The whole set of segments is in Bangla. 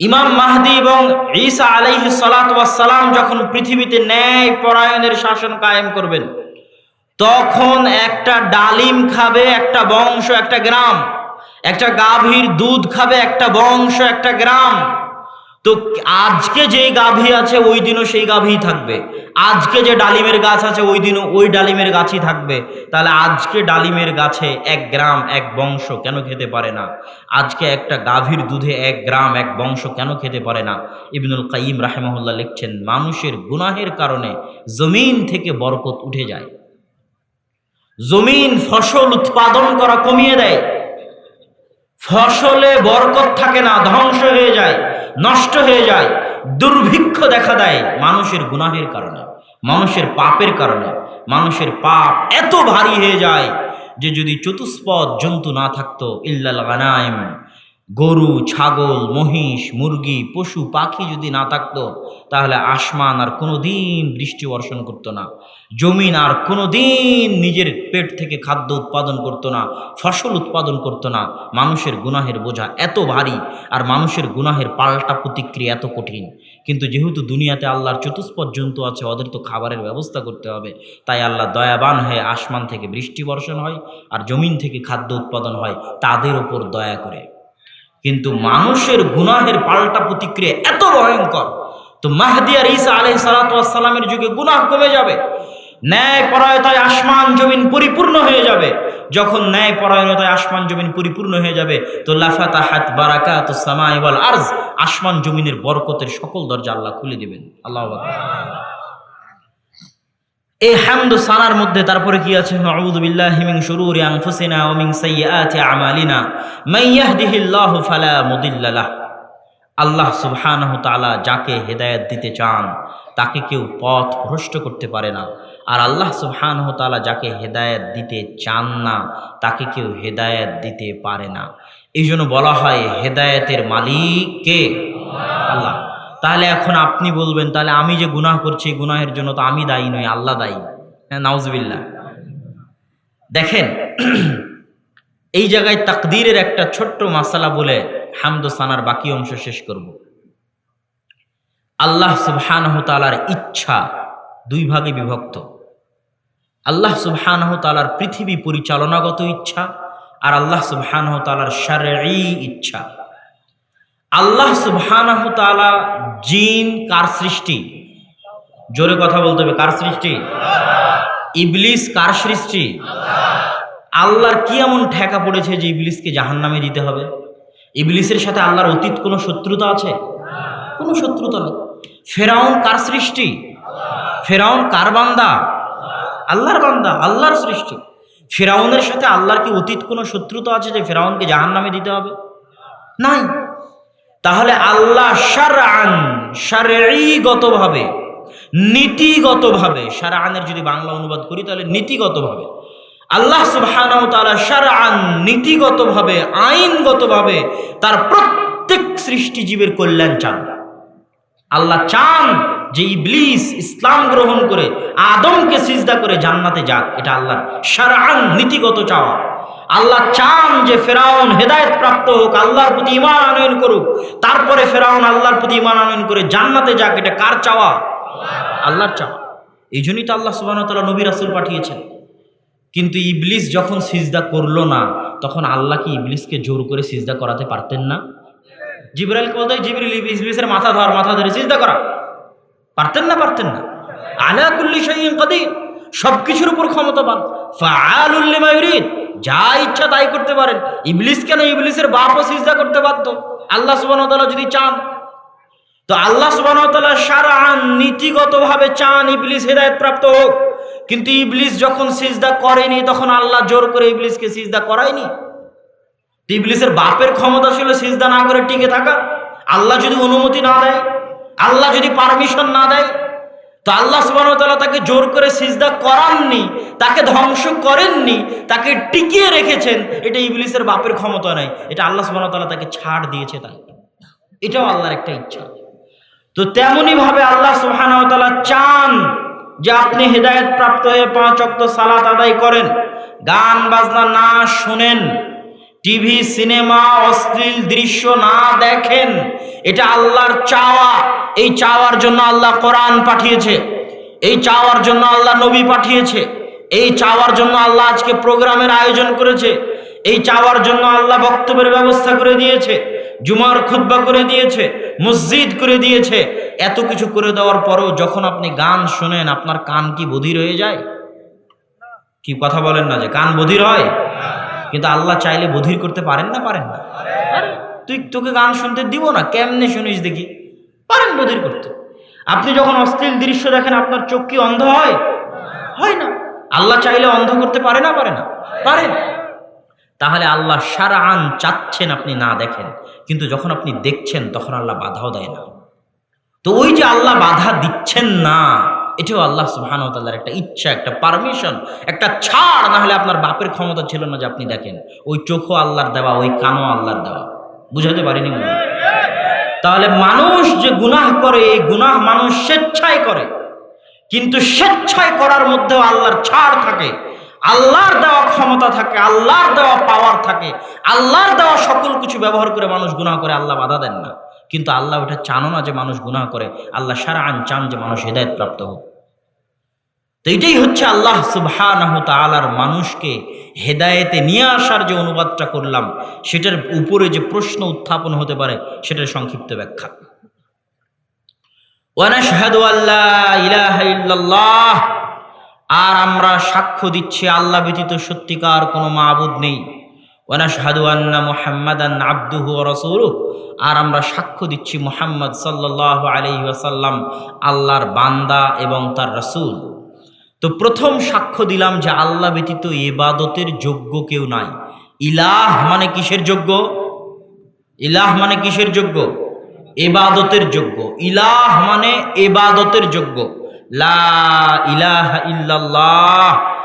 ইমাম মাহদি এবং ঈসা আলাইহি সালাম যখন পৃথিবীতে ন্যায় পরায়ণের শাসন কায়েম করবেন, তখন একটা ডালিম খাবে, একটা বংশ, একটা গ্রাম। একটা গাভীর দুধ খাবে, একটা বংশ, একটা গ্রাম। তো আজকে যেই গাভী আছে, ওই দিনও সেই গাভী থাকবে। আজকে যে ডালিমের গাছ আছে, ওই দিনও ওই ডালিমের গাছই থাকবে। তাহলে আজকে ডালিমের গাছে এক গ্রাম, এক বংশ কেন খেতে পারে না? আজকে একটা গাভীর দুধে এক গ্রাম, এক বংশ কেন খেতে পারে না? ইবনুল কাইম রাহেমহুল্লাহ লিখছেন, মানুষের গুনাহের কারণে জমিন থেকে বরকত উঠে যায়। জমিন ফসল উৎপাদন করা কমিয়ে দেয়। ফসলে বরকত থাকে না, ধ্বংস হয়ে যায়। নষ্ট হয়ে যায়, দুর্ভিক্ষ দেখা দেয় মানুষের গুনাহের কারণে, মানুষের পাপের কারণে, মানুষের পাপ এত ভারী হয়ে যায় যে যদি চতুষ্পদ জন্তু না থাকতো, ইল্লাল গানাইম। গরু, ছাগল, মহিষ, মুরগি, পশু, পাখি যদি না থাকতো, তাহলে আসমান আর কোনো দিন বৃষ্টি বর্ষণ করতো না। জমিন আর কোনো দিন নিজের পেট থেকে খাদ্য উৎপাদন করতো না, ফসল উৎপাদন করতো না। মানুষের গুনাহের বোঝা এত ভারী আর মানুষের গুনাহের পাল্টা প্রতিক্রিয়া এত কঠিন। কিন্তু যেহেতু দুনিয়াতে আল্লাহর চতুষ্পদ জন্তু আছে, ওদের তো খাবারের ব্যবস্থা করতে হবে। তাই আল্লাহ দয়াবান হয়ে আসমান থেকে বৃষ্টি বর্ষণ হয় আর জমিন থেকে খাদ্য উৎপাদন হয় তাদের ওপর দয়া করে। কিন্তু মানুষের গুনাহের পাল্টা প্রতিক্রিয়া এত ভয়ঙ্কর। তো মাহদি আর ঈসা আলাই সালাতামের যুগে গুনাহ কমে যাবে। ন্যায় পরায়তায় আসমান, জমিন পরিপূর্ণ হয়ে যাবে। যখন ন্যায় পরায়ণতায় আসমান, জমিন পরিপূর্ণ হয়ে যাবে, তো লাফাতা হাত বারাকা তো সামাই বল আর্জ, আসমান, জমিনের বরকতের সকল দরজা আল্লাহ খুলে দিবেন। আল্লাহ এই হামদ সানার মধ্যে তারপরে কি আছে? আউযু বিল্লাহি মিন শুরুরি আনফুসিনা ওয়া মিন সাইয়্যাতি আমালিনা। মান ইয়াহদিহিল্লাহু ফালা মুদিল্লা লাহ। আল্লাহ সুবহানাহু তাআলা যাকে হেদায়েত দিতে চান, তাকে কেউ পথ ভ্রষ্ট করতে পারে না। আর আল্লাহ সুবহানাহু তাআলা যাকে হেদায়েত দিতে চান না, তাকে কেউ হেদায়েত দিতে পারে না। এই জন্য বলা হয়, হেদায়েতের মালিক কে? আল্লাহ। তাহলে এখন আপনি বলবেন, তাহলে আমি যে গুনাহ করছি গুনাহের জন্য তো আমি দায়ী নই, আল্লাহ দায়ী। হ্যাঁ নাউজবিল্লা দেখেন, এই জায়গায় তাকদীরের একটা ছোট্ট মাসালা বলে হামদো সানার বাকি অংশ শেষ করব। আল্লাহ সুবহানহ তালার ইচ্ছা দুই ভাগে বিভক্ত। আল্লাহ সুবহানহ তালার পৃথিবী পরিচালনাগত ইচ্ছা আর আল্লাহ সুবহানহ তালার শারঈ ইচ্ছা। আল্লাহ সুবহানাহ তালা জিন কার সৃষ্টি? জোরে কথা বলতে হবে, কার সৃষ্টি? ইবলিস কার সৃষ্টি? আল্লাহর কি এমন ঠেকা পড়েছে যে ইবলিসকে জাহান্নামে দিতে হবে? ইবলিসের সাথে আল্লাহর অতীত কোনো শত্রুতা আছে? কোনো শত্রুতা নেই। ফেরাউন কার সৃষ্টি? ফেরাউন কার বান্দা? আল্লাহর বান্দা, আল্লাহর সৃষ্টি। ফেরাউনের সাথে আল্লাহর কি অতীত কোনো শত্রুতা আছে যে ফেরাউনকে জাহান নামে দিতে হবে? নাই। তাহলে আল্লাহ সারান সারেগতভাবে নীতিগতভাবে সারানের যদি বাংলা অনুবাদ করি তাহলে নীতিগতভাবে, আল্লাহ সুবহানাহু তাআলা সারান নীতিগতভাবে, আইনগতভাবে তার প্রত্যেক সৃষ্টিজীবের কল্যাণ চান। আল্লাহ চান যে ইবলিস ইসলাম গ্রহণ করে আদমকে সিজদা করে জান্নাতে যাক, এটা আল্লাহর সারান নীতিগত চাওয়া। আল্লাহ চান যে ফেরাউন হেদায়ত প্রাপ্ত হোক, আল্লাহর প্রতি ইমান আনয়ন করুক। তারপরে ফেরাউন আল্লাহর প্রতি ইমান আনয়ন করে জান্নাতে যাক, এটা কার চাওয়া? আল্লাহর চাওয়া। এই জন্যই তো আল্লাহ সুবাহ তালা নবী রাসুল পাঠিয়েছেন। কিন্তু ইবলিস যখন সিজদা করল না, তখন আল্লাহ কি ইবলিসকে জোর করে সিজদা করাতে পারতেন না? জিব্রাইল বলতে জিবরিল, ইবলিসের মাথা ধর, মাথা ধরে সিজদা করা। পারতেন না পারতেন না। আলা কুল্লি শাইইন কাদির, সবকিছুর উপর ক্ষমতাবান। ফাআলুল লিমা ইউরিদ, যা ইচ্ছা তাই করতে পারেন। ইবলিস কেন ইবলিসের বাপও সিজদা করতে পারতো আল্লাহ সুবহানাহু ওয়া তাআলা যদি চান, তো আল্লাহ সুবহানাহু ওয়া তাআলা শারআন নীতিগতভাবে চান ইবলিস হেদায়েত প্রাপ্ত হোক। কিন্তু ইবলিস যখন সিজদা করেনি, তখন আল্লাহ জোর করে ইবলিসকে সিজদা করায়নি। ইবলিসের বাপের ক্ষমতা ছিল সিজদা না করে টিকে থাকা। আল্লাহ যদি অনুমতি না দেয় আল্লাহ যদি পারমিশন না দেয়, তো আল্লাহ সুবাহতাল্লাহ তাকে জোর করে সিজদা করাননি, তাকে ধ্বংস করেননি, তাকে টিকিয়ে রেখেছেন, এটা ইবলিসের বাপের ক্ষমতা নাই। এটা আল্লাহ সুবাহতাল্লাহ তাকে ছাড় দিয়েছে তাই এটাও আল্লাহর একটা ইচ্ছা। তো তেমনইভাবে আল্লাহ সুবাহানতাল্লাহ চান যে আপনি হেদায়ত প্রাপ্ত হয়ে পাঁচ অক্ত সালাত আদায় করেন, গান, বাজনা না শোনেন, টিভি, সিনেমা, অশ্লীল দৃশ্য না দেখেন, এটা আল্লাহর চাওয়া। এই চাওয়ার জন্য আল্লাহ কোরআন পাঠিয়েছে, এই চাওয়ার জন্য আল্লাহ নবী পাঠিয়েছে, এই চাওয়ার জন্য আল্লাহ আজকে প্রোগ্রামের আয়োজন করেছে, এই চাওয়ার জন্য আল্লাহ বক্তব্যের ব্যবস্থা করে দিয়েছে, জুমার খুতবা করে দিয়েছে, মসজিদ করে দিয়েছে, এত কিছু করে দেওয়ার পরেও যখন আপনি গান শোনেন, আপনার কান কি বধির হয়ে যায়? কি কথা বলেন না যে কান বধির হয়? কিন্তু আল্লাহ চাইলে বধির করতে পারেন না পারেন না। তুই তোকে গান শুনতে দিব না, কেমনে শুনিস দেখি? পারেন বধির করতে। আপনি যখন অশ্লীল দৃশ্য দেখেন, আপনার চোখ কি অন্ধ হয়? হয় না। আল্লাহ চাইলে অন্ধ করতে পারে না পারে না। পারেন। তাহলে আল্লাহ সারা আন চাচ্ছেন আপনি না দেখেন, কিন্তু যখন আপনি দেখছেন, তখন আল্লাহ বাধাও দেয় না। তো ওই যে আল্লাহ বাধা দিচ্ছেন না, এটাও আল্লাহ সুবাহানতাল্লাহর একটা ইচ্ছা, একটা পারমিশন একটা ছাড়। না হলে আপনার বাপের ক্ষমতা ছিল না যে আপনি দেখেন। ওই চোখও আল্লাহর দেওয়া, ওই কানও আল্লাহর দেওয়া। বুঝাতে পারিনি মনে? তাহলে মানুষ যে গুনাহ করে, এই গুনাহ মানুষ স্বেচ্ছায় করে। কিন্তু স্বেচ্ছায় করার মধ্যেও আল্লাহর ছাড় থাকে, আল্লাহর দেওয়া ক্ষমতা থাকে, আল্লাহর দেওয়া পাওয়ার থাকে, আল্লাহর দেওয়া সকল কিছু ব্যবহার করে মানুষ গুনাহ করে, আল্লাহ বাধা দেন না। কিন্তু আল্লাহ ওটা চানো না যে মানুষ গুনাহ করে, আল্লাহ সারা আন চান যে মানুষ হৃদায়ত প্রাপ্ত হোক। তো এটাই হচ্ছে আল্লাহ সুবহানাহ তাআলার মানুষকে হেদায়েতে নিয়ে আসার যে অনুবাদটা করলাম, সেটার উপরে যে প্রশ্ন উত্থাপন হতে পারে, সেটার সংক্ষিপ্ত ব্যাখ্যা। আর আমরা সাক্ষ্য দিচ্ছি আল্লাহ ব্যতীত সত্যিকার কোনো মাবুদ নেই। ওয়ানাশহাদু আন্না মুহাম্মাদান আবদুহু রাসূলুহু, আর আমরা সাক্ষ্য দিচ্ছি মুহাম্মদ সাল্লাল্লাহু আলাইহি ওয়াসাল্লাম, আল্লাহর বান্দা এবং তার রাসূল। তো প্রথম সাক্ষ্য দিলাম যে আল্লাহ ব্যতীত এবাদতের যোগ্য কেউ নাই। ইলাহ মানে কিসের যোগ্য? ইলাহ মানে কিসের যোগ্য? এবাদতের যোগ্য। ইলাহ মানে এবাদতের যোগ্য। লা ইলাহ ইল্লাল্লাহ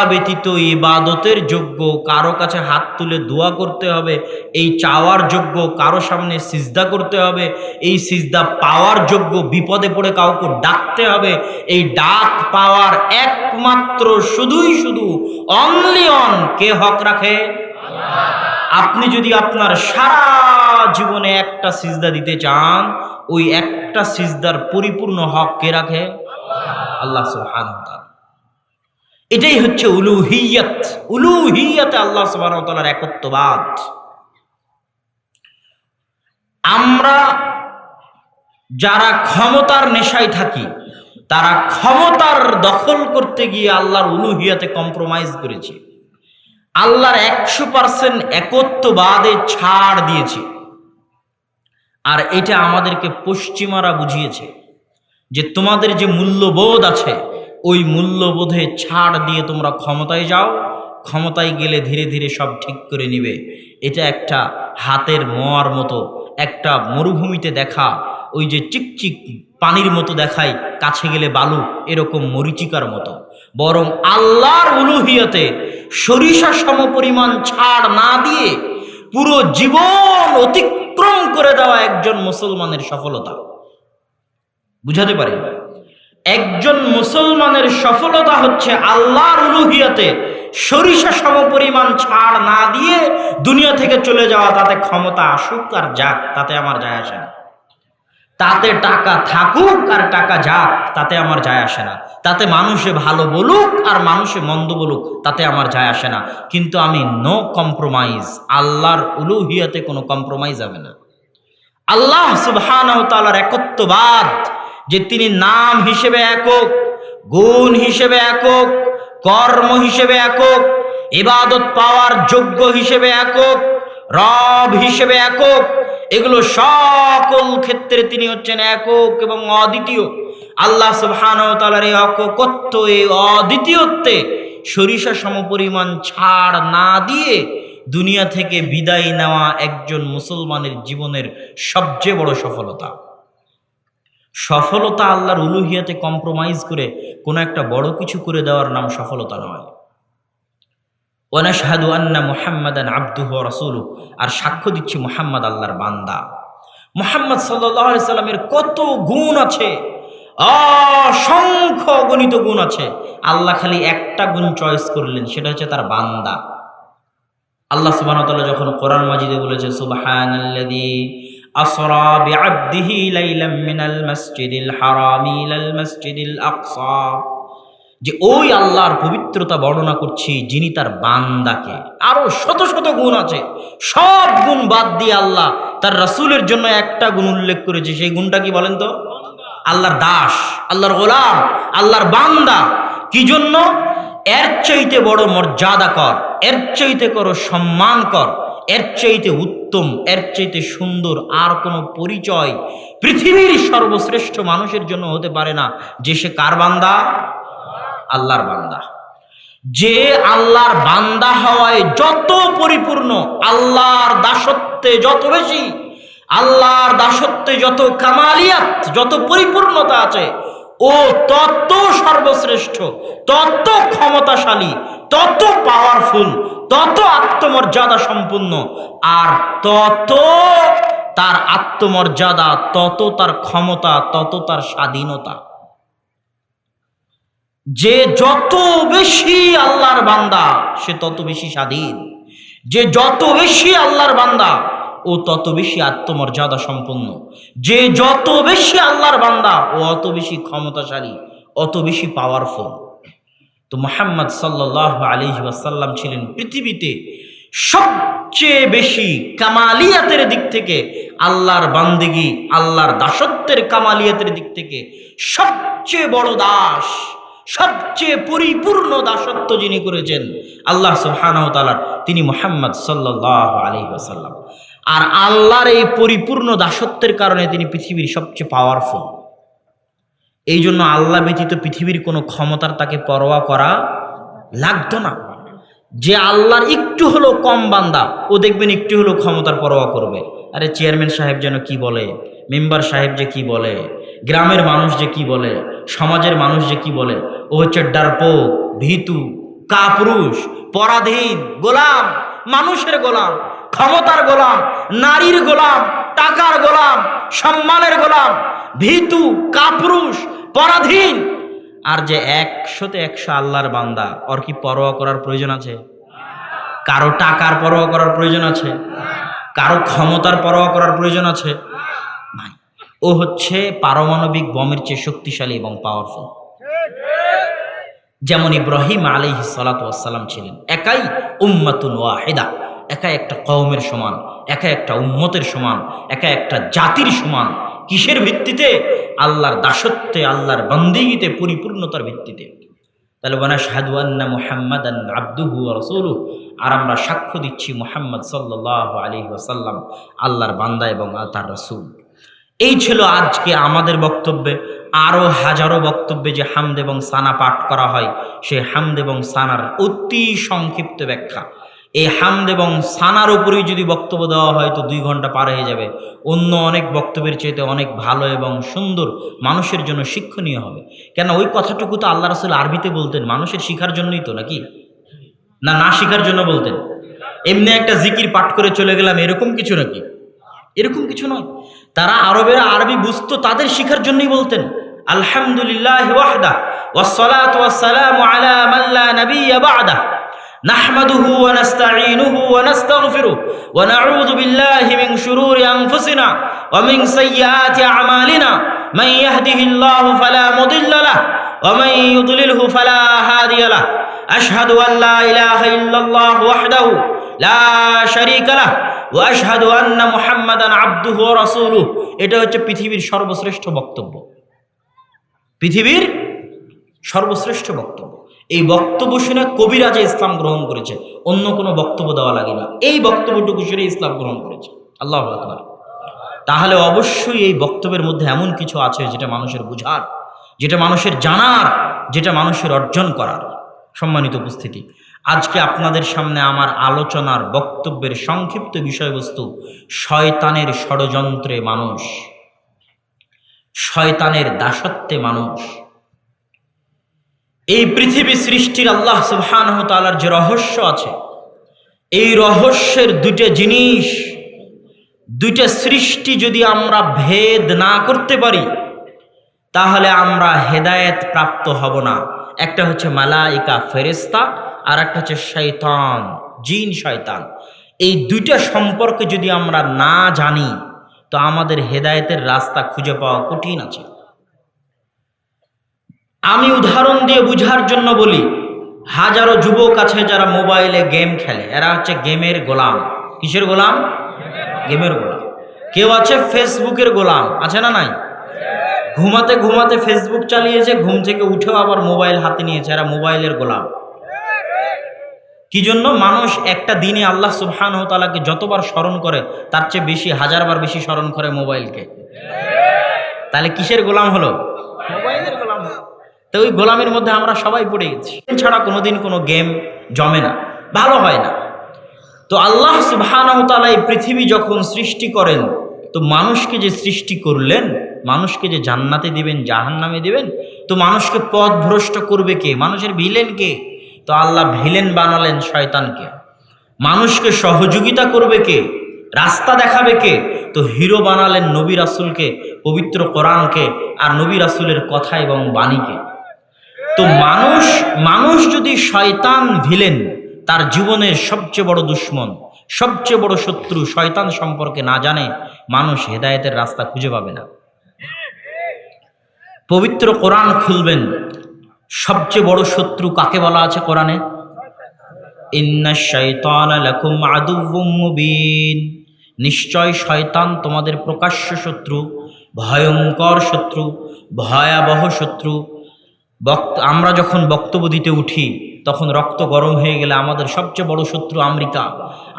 আল্লাহ ব্যতীত ইবাদতের যোগ্য, কারও কাছে হাত তুলে দোয়া করতে হবে, এই চাওয়ার যোগ্য, কারও সামনে সিজদা করতে হবে, এই সিজদা পাওয়ার যোগ্য, বিপদে পড়ে কাউকে ডাকতে হবে, এই ডাক পাওয়ার একমাত্র শুধুই শুধু অনলি অন কে হক রাখে? আপনি যদি আপনার সারা জীবনে একটা সিজদা দিতে চান, ওই একটা সিজদার পরিপূর্ণ হক কে রাখে? আল্লাহ সুবহানাহু ওয়া তাআলা। এটাই হচ্ছে উলুহিয়াত। উলুহিয়াতে আল্লাহ তাআলার একত্ববাদ। আমরা যারা ক্ষমতার নেশায় থাকি, তারা ক্ষমতার দখল করতে গিয়ে আল্লাহর উলুহিয়াতে কম্প্রোমাইজ করেছি। আল্লাহর একশো পার্সেন্ট একত্ববাদে ছাড় দিয়েছে। আর এটা আমাদেরকে পশ্চিমারা বুঝিয়েছে যে তোমাদের যে মূল্যবোধ আছে ওই মূল্যবোধে ছাড় দিয়ে তোমরা ক্ষমতায় যাও, ক্ষমতায় গেলে ধীরে ধীরে সব ঠিক করে নিবে। এটা একটা হাতের মোয়ার মতো, একটা মরুভূমিতে দেখা, ওই যে চিকচিক পানির মতো দেখায় কাছে গেলে বালু, এরকম মরিচিকার মতো। বরং আল্লাহর উলুহিয়তে সরিষা সমপরিমাণ ছাড় না দিয়ে পুরো জীবন অতিক্রম করে দেওয়া একজন মুসলমানের সফলতা। বুঝাতে পারি? একজন মুসলমানের সফলতা হচ্ছে আল্লাহর উলুহিয়াতে সরিষা সমপরিমাণ ছাড় না দিয়ে দুনিয়া থেকে চলে যাওয়া, তাতে ক্ষমতা আসুক আর যাক, তাতে আমার যায় আসে না। তাতে টাকা থাকুক আর টাকা যাক, তাতে আমার যায় আসে না। তাতে মানুষে ভালো বলুক আর মানুষে মন্দ বলুক, তাতে আমার যায় আসে না। কিন্তু আমি নো কম্প্রোমাইজ আল্লাহর উলুহিয়াতে কোনো কম্প্রোমাইজ হবে না। আল্লাহ সুবহানাহু তাআলার একত্ববাদ যে তিনি নাম হিসেবে একক, গুণ হিসেবে একক, কর্ম হিসেবে একক, ইবাদত পাওয়ার যোগ্য হিসেবে একক, রব হিসেবে একক, এগুলো সকল ক্ষেত্রে তিনি হচ্ছেন একক এবং অদ্বিতীয়। আল্লাহ তাআলার এই অকত্ব এই অদ্বিতীয়ত্বে সরিষা সমপরিমাণ ছাড় না দিয়ে দুনিয়া থেকে বিদায় নেওয়া একজন মুসলমানের জীবনের সবচেয়ে বড় সফলতা। সফলতা আল্লাহর উলুহিয়াতে কম্প্রোমাইজ করে কোনো একটা বড় কিছু করে দেওয়ার নাম সফলতা নয়। ওয়ানাশহাদু আন্না মুহাম্মাদান আবদুহু ওয়া রাসূলুহু, আর সাক্ষ্য দিচ্ছি মুহাম্মদ আল্লাহর বান্দা। মুহাম্মদ আলাইহি সাল্লামের কত গুণ আছে, অসংখ্য গণিত গুণ আছে। আল্লাহ খালি একটা গুণ চয়েস করলেন, সেটা হচ্ছে তার বান্দা। আল্লাহ ওয়া যখন কোরআন মাজিদে বলেছে, সুবহানাল্লাযী আসরা বিআবদিহি লাইলাম মিনাল মাসজিদিল হারামি ইলাল মাসজিদিল আকসা। যে ওই আল্লাহর পবিত্রতা বর্ণনা করছি, যিনি তার বান্দাকে। আরও শত শত গুণ আছে। সব গুণ বাদ দিয়ে আল্লাহ তার রাসূলের জন্য একটা গুণ উল্লেখ করেছে। সেই গুণটা কি বলেন তো? আল্লাহর দাস, আল্লাহর গোলাম, আল্লাহর বান্দা। কি জন্য? এর চাইতে বড় মর্যাদা কর, এর চাইতে করো সম্মান কর। এর চাইতে উত্তম, এর চাইতে সুন্দর আর কোনো পরিচয় পৃথিবীর সর্বশ্রেষ্ঠ মানুষের জন্য হতে পারে না। যে সে কার বান্দা? আল্লাহর বান্দা। যে আল্লাহর বান্দা হওয়ায় যত পরিপূর্ণ, আল্লাহর দাসত্বে যত বেশি, আল্লাহর দাসত্বে যত কামালিয়াত, যত পরিপূর্ণতা আছে ও তত সর্বশ্রেষ্ঠ তত ক্ষমতাশালী তত পাওয়ারফুল তত আত্মমর্যাদা সম্পূর্ণ। আর তত তার আত্মমর্যাদা তত তার ক্ষমতা তত তার স্বাধীনতা। যে যত বেশি আল্লাহর বান্দা, সে তত বেশি স্বাধীন। যে যত বেশি আল্লাহর বান্দা ও তত বেশি আত্মমর্যাদা সম্পন্ন। যে যত বেশি আল্লাহর বান্দা, ও অত বেশি ক্ষমতাশালী, অত বেশি পাওয়ারফুল তো মোহাম্মদ সাল্লাহ আলী ওয়াসাল্লাম ছিলেন পৃথিবীতে সবচেয়ে বেশি কামালিয়াতের দিক থেকে আল্লাহর বান্দিগি, আল্লাহর দাসত্বের কামালিয়াতের দিক থেকে সবচেয়ে বড় দাস, সবচেয়ে পরিপূর্ণ দাসত্ব যিনি করেছেন, আল্লাহ সুবহানাহু ওয়া তাআলার তিনি মোহাম্মদ সাল্লাল্লাহু আলাইহি ওয়াসাল্লাম। আর আল্লাহর এই পরিপূর্ণ দাসত্বের কারণে তিনি পৃথিবীর সবচেয়ে পাওয়ারফুল এই জন্য আল্লাহ ব্যতীত পৃথিবীর কোনো ক্ষমতার তাকে পরোয়া করা লাগতো না। যে আল্লাহর একটু হলো কম বান্দা, ও দেখবেন একটু হলো ক্ষমতার পরোয়া করবে। আরে চেয়ারম্যান সাহেব যেন কি বলে? মেম্বার সাহেব যে কি বলে? গ্রামের মানুষ যে কি বলে? সমাজের মানুষ যে কি বলে? ও হচ্ছে ডারপো, ভীতু, কাপুরুষ। পরাধীন, গোলাম, মানুষের গোলাম, ক্ষমতার গোলাম, নারীর গোলাম, টাকার গোলাম, সম্মানের গোলাম, ভীতু, কাপুরুষ, পরাধীন। আর যে একশোতে একশো আল্লাহর বান্দা, ওর কি পরোয়া করার প্রয়োজন আছে? কারও টাকার পরোয়া করার প্রয়োজন আছে? কারও ক্ষমতার পরোয়া করার প্রয়োজন আছে? ও হচ্ছে পারমাণবিক বমের চেয়ে শক্তিশালী এবং পাওয়ারফুল যেমন ইব্রাহিম আলী সালাতাম ছিলেন, একাই উম্মাতুন ওয়াহেদা একা একটা কওমের সমান একা একটা উম্মতের সমান একা একটা জাতির সমান। কিসের ভিত্তিতে? আল্লাহর দাসত্বে, আল্লাহর বন্দিগিতে, পরিপূর্ণতার ভিত্তিতে। তাহলে বনা শাহাদুয়ান্না মুহাম্মদ আব্দুহু রসুলু আর আমরা সাক্ষ্য দিচ্ছি মুহাম্মদ সাল্লাহ আলী ওয়াসাল্লাম, আল্লাহর বান্দা এবং তার রসুল। এই ছিল আজকে আমাদের বক্তব্যে। আরও হাজারো বক্তব্যে যে হামদ এবং সানা পাঠ করা হয় সেই হামদ এবং সানার অতি সংক্ষিপ্ত ব্যাখ্যা। এই হামদ এবং সানার উপরেই যদি বক্তব্য দেওয়া হয়, তো দুই ঘণ্টা পার হয়ে যাবে। অন্য অনেক বক্তব্যের চাইতে অনেক ভালো এবং সুন্দর মানুষের জন্য শিক্ষণীয় হবে। কেন ওই কথাটুকু তো আল্লাহ রসুল আরবিতে বলতেন, মানুষের শিখার জন্যই তো নাকি? না না শিখার জন্য বলতেন। এমনি একটা জিকির পাঠ করে চলে গেলাম, এরকম কিছু নাকি? এরকম কিছু নয়। তারা আরবেরা আরবি বুঝতো, তাদের শিখার জন্যই বলতেন। আলহামদুলিল্লাহ ওয়াহদা والصلاة والسلام على من لا نبي بعده نحمده ونستعينه ونستغفره ونعوذ بالله من شرور أنفسنا ومن سيئات أعمالنا من يهده الله فلا مضل له ومن يضلله فلا هادي له أشهد أن لا إله إلا الله وحده لا شريك له ওয়াশহাদু আন্না মুহাম্মাদান আব্দুহু ওয়া রাসূলুহু এটা হচ্ছে পৃথিবীর সর্বশ্রেষ্ঠ বক্তব্য পৃথিবীর সর্বশ্রেষ্ঠ বক্তব্য। এই বক্তব্য শুনে কবিরাজে ইসলাম গ্রহণ করেছে। অন্য কোনো বক্তব্য দেওয়া লাগে না। এই বক্তব্যটুকু শুনে ইসলাম গ্রহণ করেছে। আল্লাহ আকবর। তাহলে অবশ্যই এই বক্তব্যের মধ্যে এমন কিছু আছে যেটা মানুষের বুঝার, যেটা মানুষের জানার, যেটা মানুষের অর্জন করার। সম্মানিত উপস্থিতি, আজকে আপনাদের সামনে আমার আলোচনার বক্তব্যের সংক্ষিপ্ত বিষয়বস্তু, শয়তানের ষড়যন্ত্রে মানুষ। শয়তানের দাসত্বে মানুষ। এই পৃথিবী সৃষ্টির আল্লাহ সুবহানাহ তাআলার যে রহস্য আছে, এই রহস্যের দুটো জিনিস, দুইটা সৃষ্টি যদি আমরা ভেদ না করতে পারি, তাহলে আমরা হেদায়েত প্রাপ্ত হব না। একটা হচ্ছে মালাইকা ফেরেস্তা আর একটা হচ্ছে শৈতান জিন, শয়তান। এই দুইটা সম্পর্কে যদি আমরা না জানি তো আমাদের হেদায়েতের রাস্তা খুঁজে পাওয়া কঠিন আছে। আমি উদাহরণ দিয়ে বুঝার জন্য বলি, হাজারো যুবক আছে যারা মোবাইলে গেম খেলে। এরা হচ্ছে গেমের গোলাম। কিসের গোলাম? গেমের গোলাম। কেউ আছে ফেসবুকের গোলাম। আছে না নাই? ঘুমাতে ঘুমাতে ফেসবুক চালিয়েছে, ঘুম থেকে উঠেও আবার মোবাইল হাতে নিয়েছে। এরা মোবাইলের গোলাম। কি জন্য মানুষ একটা দিনে আল্লাহ সুবহান তালাকে যতবার স্মরণ করে তার চেয়ে বেশি হাজারবার বেশি স্মরণ করে মোবাইলকে। তাহলে কিসের গোলাম হলো? মোবাইলের গোলাম তো ওই গোলামের মধ্যে আমরা সবাই পড়ে গেছি। ছাড়া কোনোদিন কোনো গেম জমে না ভালো হয় না। তো আল্লাহ সুবহানাহু এই পৃথিবী যখন সৃষ্টি করেন তো মানুষকে যে সৃষ্টি করলেন মানুষকে যে জান্নাতে দিবেন জাহান নামে দিবেন তো মানুষকে পথ ভ্রষ্ট করবে কে? মানুষের ভিলেন কে? তো আল্লাহ ভিলেন বানালেন শয়তানকে। মানুষকে সহযোগিতা করবে কে? রাস্তা দেখাবে কে? তো হিরো বানালেন নবী রাসুলকে, পবিত্র কোরআনকে আর নবী রাসুলের কথা এবং বাণীকে। তো মানুষ মানুষ যদি শয়তান ভিলেন, তার জীবনের সবচেয়ে বড় দুশ্মন, সবচেয়ে বড় শত্রু শয়তান সম্পর্কে না জানে, মানুষ হেদায়েতের রাস্তা খুঁজে পাবে না। পবিত্র কোরআন খুলবেন সবচেয়ে বড় শত্রু কাকে বলা আছে কোরআনে? নিশ্চয় শয়তান তোমাদের প্রকাশ্য শত্রু, ভয়ঙ্কর শত্রু, ভয়াবহ শত্রু। বক্ত আমরা যখন বক্তব্য দিতে উঠি, তখন রক্ত গরম হয়ে গেলে আমাদের সবচেয়ে বড় শত্রু আমেরিকা,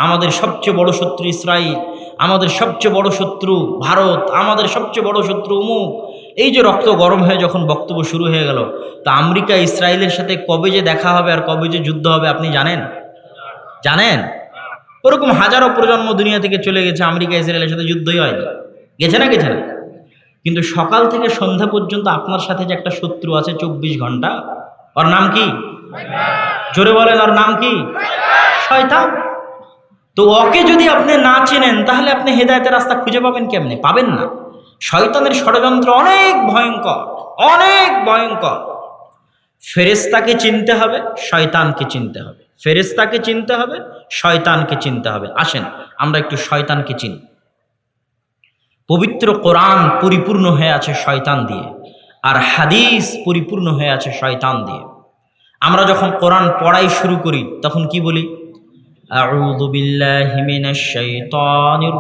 আমাদের সবচেয়ে বড় শত্রু ইসরায়েল আমাদের সবচেয়ে বড় শত্রু ভারত, আমাদের সবচেয়ে বড় শত্রু অমুক। এই যে রক্ত গরম হয়ে যখন বক্তব্য শুরু হয়ে গেল, তা আমেরিকা, ইসরায়েলের সাথে কবে যে দেখা হবে আর কবে যে যুদ্ধ হবে আপনি জানেন? জানেন? ওরকম হাজারো প্রজন্ম দুনিয়া থেকে চলে গেছে, আমেরিকা, ইসরায়েলের সাথে যুদ্ধই হয়নি। গেছে না গেছে না? কিন্তু সকাল থেকে সন্ধ্যা পর্যন্ত আপনার সাথে যে একটা শত্রু আছে চব্বিশ ঘণ্টা, ওর নাম কি? জোরে বলেন, ওর নাম কি? শয়তান। তো ওকে যদি আপনি না চেনেন, তাহলে আপনি হেদায়তের রাস্তা খুঁজে পাবেন কেমনে? পাবেন না। শয়তানের ষড়যন্ত্র অনেক ভয়ঙ্কর অনেক ভয়ঙ্কর। ফেরেস্তাকে চিনতে হবে, শয়তানকে চিনতে হবে। ফেরেস্তাকে চিনতে হবে, শয়তানকে চিনতে হবে। আসেন, আমরা একটু শয়তানকে চিনি। পবিত্র কোরআন পরিপূর্ণ হয়ে আছে শয়তান দিয়ে, আর হাদিস পরিপূর্ণ হয়ে আছে শয়তান দিয়ে। আমরা যখন কোরআন পড়াই শুরু করি, তখন কি বলি? আউযু বিল্লাহি মিনাশ শাইতানির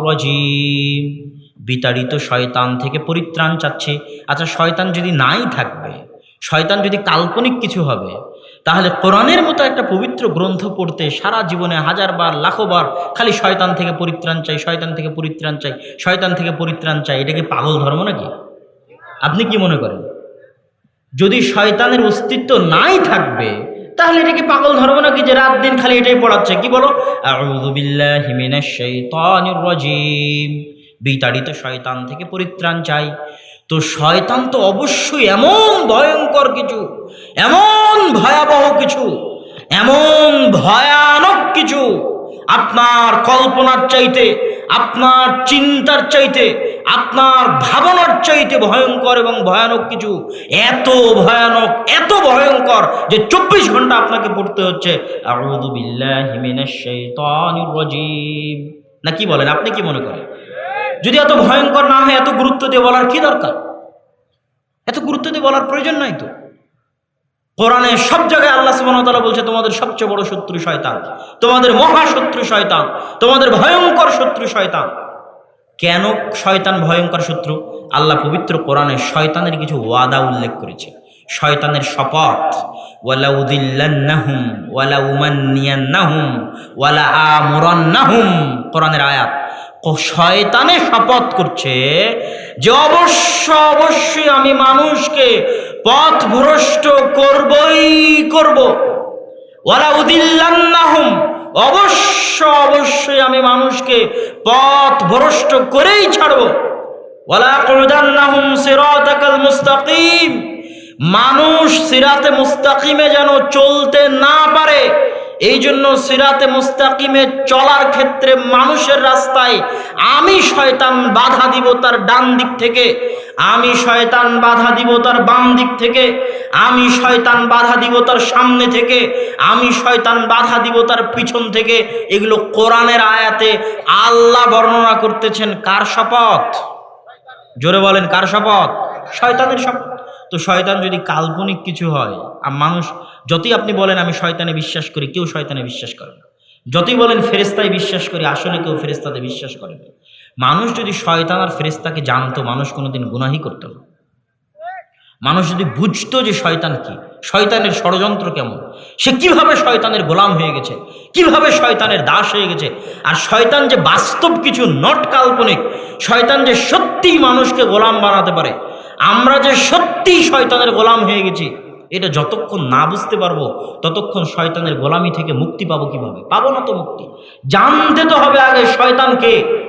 বিতাড়িত শয়তান থেকে পরিত্রাণ চাচ্ছে। আচ্ছা শয়তান যদি নাই থাকবে, শয়তান যদি কাল্পনিক কিছু হবে, তাহলে কোরআনের মতো একটা পবিত্র গ্রন্থ পড়তে সারা জীবনে হাজারবার, লাখোবার খালি শয়তান থেকে পরিত্রাণ চাই, শয়তান থেকে পরিত্রাণ চাই, শয়তান থেকে পরিত্রাণ চাই, এটা কি পাগল ধর্ম নাকি? আপনি কি মনে করেন? যদি শয়তানের অস্তিত্ব নাই থাকবে, তাহলে এটা কি পাগল ধর্ম নাকি যে রাত দিন খালি এটাই পড়াচ্ছে? কি বলো? আউযু বিল্লাহি মিনাশ শাইতানির রাজীম। বিতাড়িত শয়তান থেকে পরিত্রাণ চাই। তো শয়তান তো অবশ্যই এমন ভয়ঙ্কর কিছু, এমন ভয়াবহ কিছু, এমন ভয়ানক কিছু আপনার কল্পনার চাইতে, আপনার চিন্তার চাইতে, আপনার ভাবনার চাইতে ভয়ঙ্কর এবং ভয়ানক কিছু, এত ভয়ানক, এত ভয়ঙ্কর যে চব্বিশ ঘণ্টা আপনাকে পড়তে হচ্ছে। রাজীম। বলেন, আপনি কি মনে করেন? যদি এত ভয়ঙ্কর না হয়, এত গুরুত্ব দিয়ে বলার কি দরকার? এত গুরুত্ব দিয়ে বলার প্রয়োজন নাই তো। কোরআনে সব জায়গায় আল্লাহ সুবহানাহু বলছে, তোমাদের সবচেয়ে বড় শত্রু শয়তান, তোমাদের মহা শত্রু শয়তান, তোমাদের ভয়ঙ্কর শত্রু শয়তান। কেন শয়তান ভয়ঙ্কর শত্রু? আল্লাহ পবিত্র কোরআনে শয়তানের কিছু ওয়াদা উল্লেখ করেছে। শয়তানের শপথ ওয়ালা উদিল্লান্নাহুম ওয়ালা উমান্নিয়ান্নাহুম, ওয়ালা আমুরান্নাহুম। কোরআনের আয়াত। শয়তানে শপথ করছে যে অবশ্য অবশ্যই আমি মানুষকে পথ ভ্রষ্ট করবই করব। ওয়ালা উদিল্লান্নাহুম অবশ্য অবশ্যই আমি মানুষকে পথ ভ্রষ্ট করেই ছাড়ব। ওয়ালা কুদান্নাহুম সিরাতাকাল মুস্তাকিম, মানুষ সিরাতে মুস্তাকিমে যেন চলতে না পারে এই জন্য সিরাতে মুস্তাকিমে চলার ক্ষেত্রে মানুষের রাস্তায় আমি শয়তান বাধা দিব তার ডান দিক থেকে, আমি শয়তান বাধা দিব তার বাম দিক থেকে, আমি শয়তান বাধা দিব তার সামনে থেকে, আমি শয়তান বাধা দিব তার পিছন থেকে। এগুলো কোরআনের আয়াতে আল্লাহ বর্ণনা করতেছেন কার শপথ? জোরে বলেন, কার শপথ? শয়তানের শপথ। তো শয়তান যদি কাল্পনিক কিছু হয়, আর মানুষ, যতই আপনি বলেন আমি শয়তানে বিশ্বাস করি, কেউ শয়তানে বিশ্বাস করে না। যতই বলেন ফেরেস্তায় বিশ্বাস করি, আসলে কেউ ফেরেস্তাতে বিশ্বাস করে না। মানুষ যদি শয়তান আর ফেরেস্তাকে জানতো, মানুষ কোনোদিন গুনাহি করতো না। মানুষ যদি বুঝতো যে শয়তান কি, শয়তানের ষড়যন্ত্র কেমন, সে কীভাবে শয়তানের গোলাম হয়ে গেছে, কীভাবে শয়তানের দাস হয়ে গেছে, আর শয়তান যে বাস্তব কিছু নট কাল্পনিক, শয়তান যে সত্যিই মানুষকে গোলাম বানাতে পারে আমরা যে সত্যি শয়তানের গোলাম হয়ে গেছি, এটা যতক্ষণ না বুঝতে পারব, ততক্ষণ শয়তানের গোলামি থেকে মুক্তি পাবো কীভাবে? পাবো না তো মুক্তি। জানতে তো হবে আগে শয়তানকে।